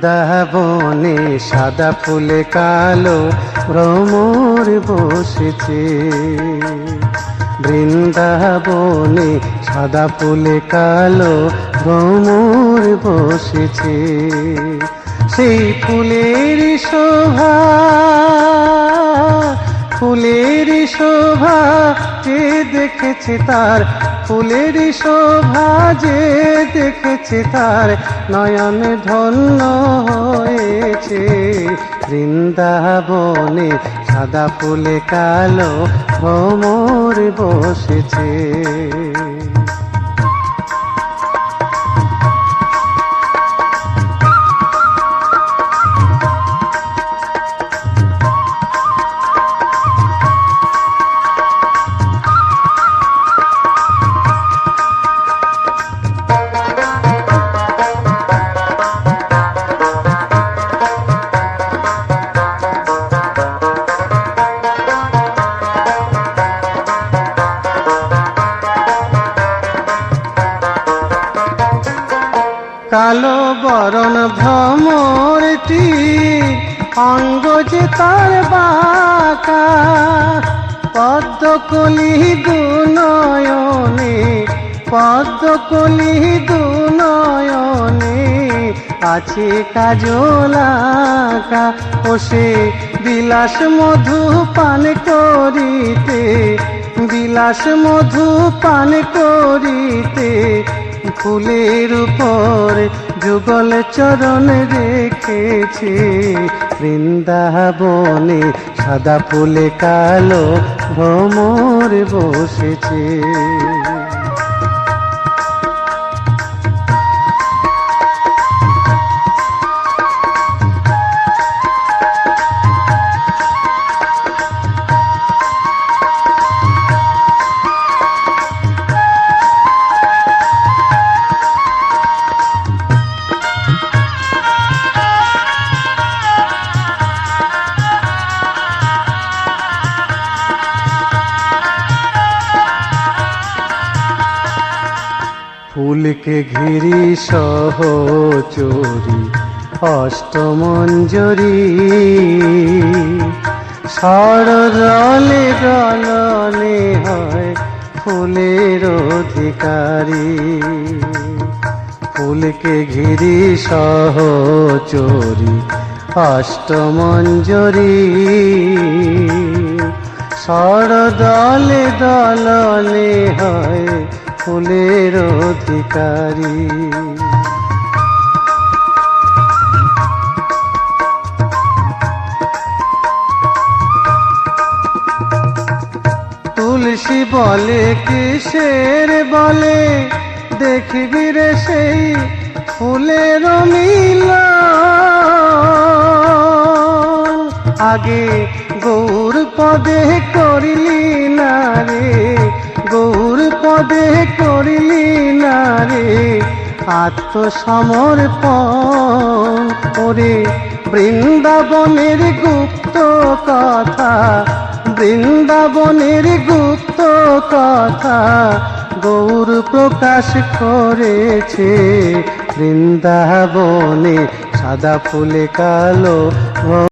বৃন্দাবনে সাদা ফুলে কালো ভ্রমর বসেছে। বৃন্দাবনে সাদা ফুলে কালো ভ্রমর বসেছে। সেই ফুলের শোভা ফুলের শোভা যে দেখেছে তার ফুলের শোভা যে দেখেছে তার নয়ন ধন্য হয়েছে। বৃন্দাবনে সাদা ফুলে কালো ভ্রমর বসেছে। কালো বরণ ভ্রমরটি, অঙ্গ যে তার বাঁকা। পদ্মকলি দুনয়নে পদ্মকলি দুনয়নে আছে কাজলাকা ও সে বিলাস মধু পান করিতে, বিলাস মধু পান করিতে ফুলের উপর যুগল চরণ রেখেছে বৃন্দাবনে সাদা ফুলে কালো ভ্রমর বসেছে। ফুলকে ঘিরি সহ চোরি, অষ্টমঞ্জরি। সরলে রলনে হয় ফুলের অধিকারী। ফুলকে ঘিরি সহ চোরি, অষ্টমঞ্জরি। সর দলে দলনে হয় ফুলের অধিকারী। তুলসী বলে কিসের বলে? দেখবি রে সেই ফুলের মিল আগে গৌর পদে করিলি না রে। গৌর করিলি না রে? আত্মসমর্পণ করে বৃন্দাবনের গুপ্ত কথা, বৃন্দাবনের গুপ্ত কথা গৌর প্রকাশ করেছে। বৃন্দাবনে সাদা ফুলে কালো